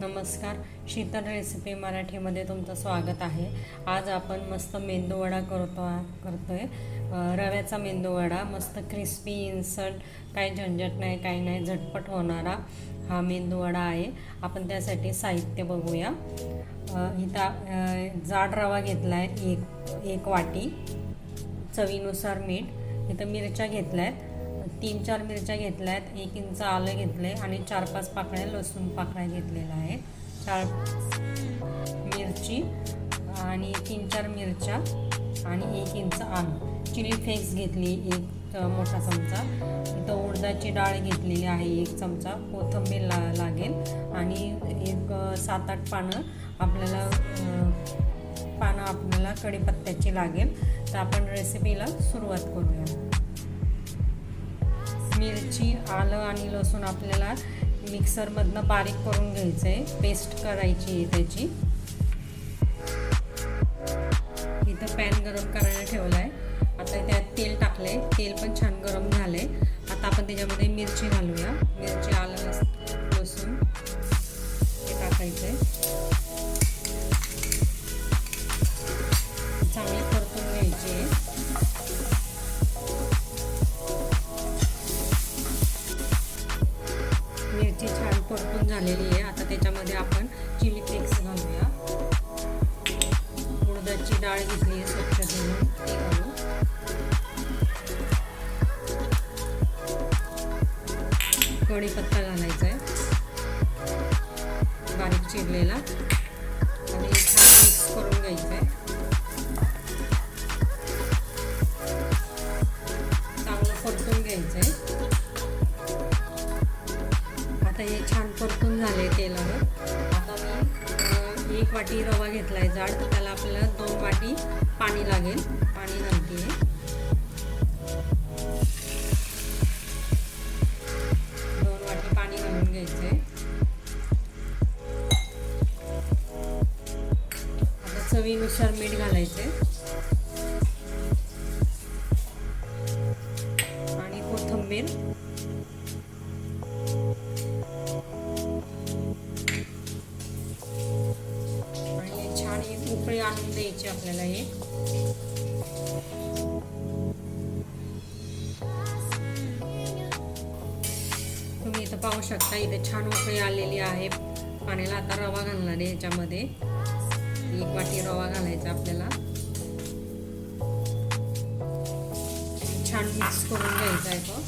नमस्कार. शीतल रेसिपी मराठीमध्ये तुमचं स्वागत आहे. आज आपण मस्त मेंदूवडा करतो करतोय. आहे रव्याचा मेंदूवडा मस्त क्रिस्पी इन्सर्ट काही झंझट नाही काही नाही झटपट होणारा हा मेंदूवडा आहे. आपण त्यासाठी साहित्य बघूया. इथं जाड रवा घेतला आहे एक एक वाटी चवीनुसार मीठ. इथं मिरच्या घेतल्या आहेत तीन चार मिरच्या घेतल्या आहेत एक इंच आलं घेतलं आहे आणि चार पाच पाकळ्या लसूण पाकळ्या घेतलेल्या आहे चार मिरची आणि तीन चार मिरच्या आणि एक इंच आलं. चिली फ्लेक्स घेतली एक मोठा चमचा. इथं उडदाची डाळ घेतलेली आहे एक चमचा. कोथिंबीर ला लागेल. आणि एक सात आठ पानं आपल्याला पानं आपल्याला कढीपत्त्याची लागेल. तर आपण रेसिपीला सुरुवात करूया. मिरची आलं आणि लसूण आपल्याला मिक्सरमधनं बारीक करून घ्यायचं आहे पेस्ट करायची आहे त्याची. इथं पॅन गरम करायला ठेवला आहे आता त्यात तेल टाकलं आहे तेल पण छान घेतली आहे स्वच्छ धुवून ती कढीपत्ता घालायचा आहे. बारीक चिरलेला. आणि छान मिक्स करून घ्यायचं आहे. चांगलं परतून घ्यायचं आहे. आता हे छान परतून झाले तेलावर. एक वाटी रवा घेतला आहे जाड त्याला आपल्याला दोन वाटी पाणी लागेल. पाणी घालते. दोन वाटी पाणी घालून घ्यायचं. आहे आता चवीनुसार मीठ घालायचं. आहे आणि हे आणून द्यायची आपल्याला हे. तुम्ही इथं पाहू शकता इथे छान उकळी आलेली आहे. पाण्याला आता रवा घालणार आहे याच्यामध्ये. एक वाटी रवा घालायचा आपल्याला. छान मिक्स करून घ्यायचा आहे तो.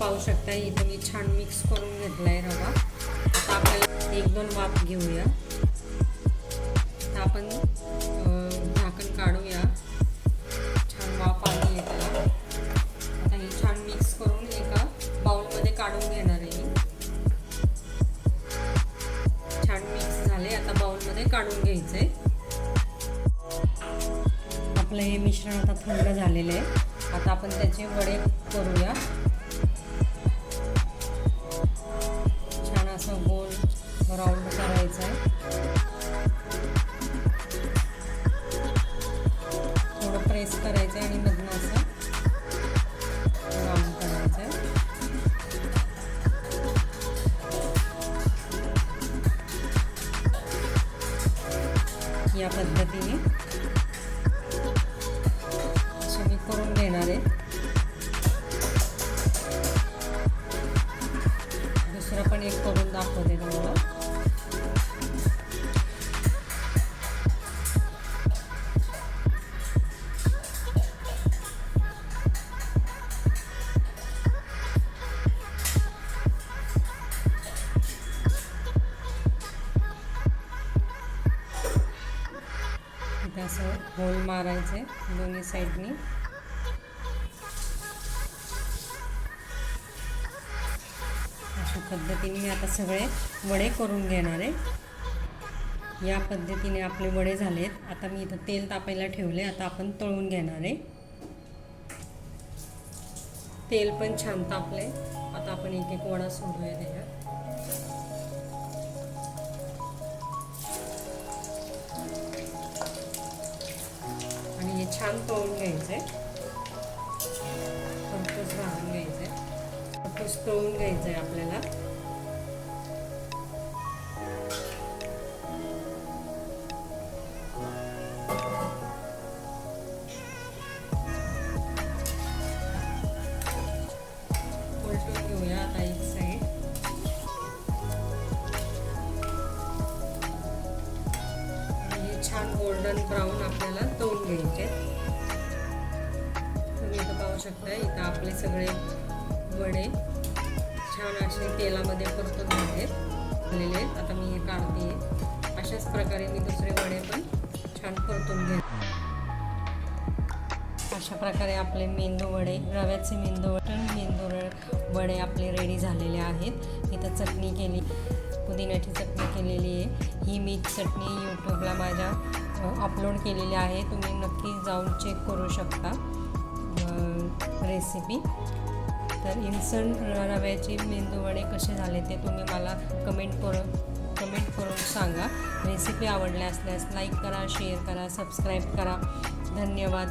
पाहू शकता इथं मी छान मिक्स करून घेतला आहे रवा. आता आपल्याला एक दोन वाफ घेऊया. आता आपण झाकण काढूया. छान वाफ आली आहे आता हे छान मिक्स करून एका बाउलमध्ये काढून घेणार आहे छान मिक्स झाले आता बाउलमध्ये काढून घ्यायचं आहे आपलं हे मिश्रण आता थंड झालेलं आहे. आता आपण त्याचे वडे करूया. राऊंड करायचं आहे. थोडं प्रेस करायचं आहे आणि मधनं असं राऊंड करायचं आहे. या पद्धतीने असे मी करून घेणार आहे. दुसरं पण एक करून दाखवते तुम्हाला. होल मारायचे दोन्ही साईडनी. अशा पद्धतीने मी आता सगळे वडे करून घेणार आहे. या पद्धतीने आपले वडे झालेत. आता मी इथं तेल तापायला ठेवले. आता आपण तळून घेणार आहे. तेल पण छान तापले आता आपण एक एक वडा सोडूया त्याच्यात. छान तळून घ्यायचं आहे खरपूस भाजून घ्यायचं आहे खरपूस तळून घ्यायचं आहे आपल्याला उलटून घेऊया आता साईड आणि छान गोल्डन ब्राऊन आपल्याला आपले सगळे वडे छान असे तेलामध्ये परतून झाले झालेले. आहेत आता मी हे काढते. अशाच प्रकारे मी दुसरे वडे पण छान परतून घेते. अशा प्रकारे आपले मेंदू वडे रव्याचे मेंदू वडे मेंदू वडे आपले रेडी झालेले आहेत. इथं चटणी केली. पुदिन्याची चटणी केलेली आहे. ही मी चटणी यूट्यूबला माझ्या अपलोड केलेली आहे. तुम्ही नक्की जाऊन चेक करू शकता. रेसिपी तर इन्स्टंट रव्याचे मेंदूवडे कसे झाले ते तुम्ही मला कमेंट करून कमेंट करून सांगा. रेसिपी आवडल्या असल्यास लाईक करा शेअर करा सबस्क्राईब करा. धन्यवाद.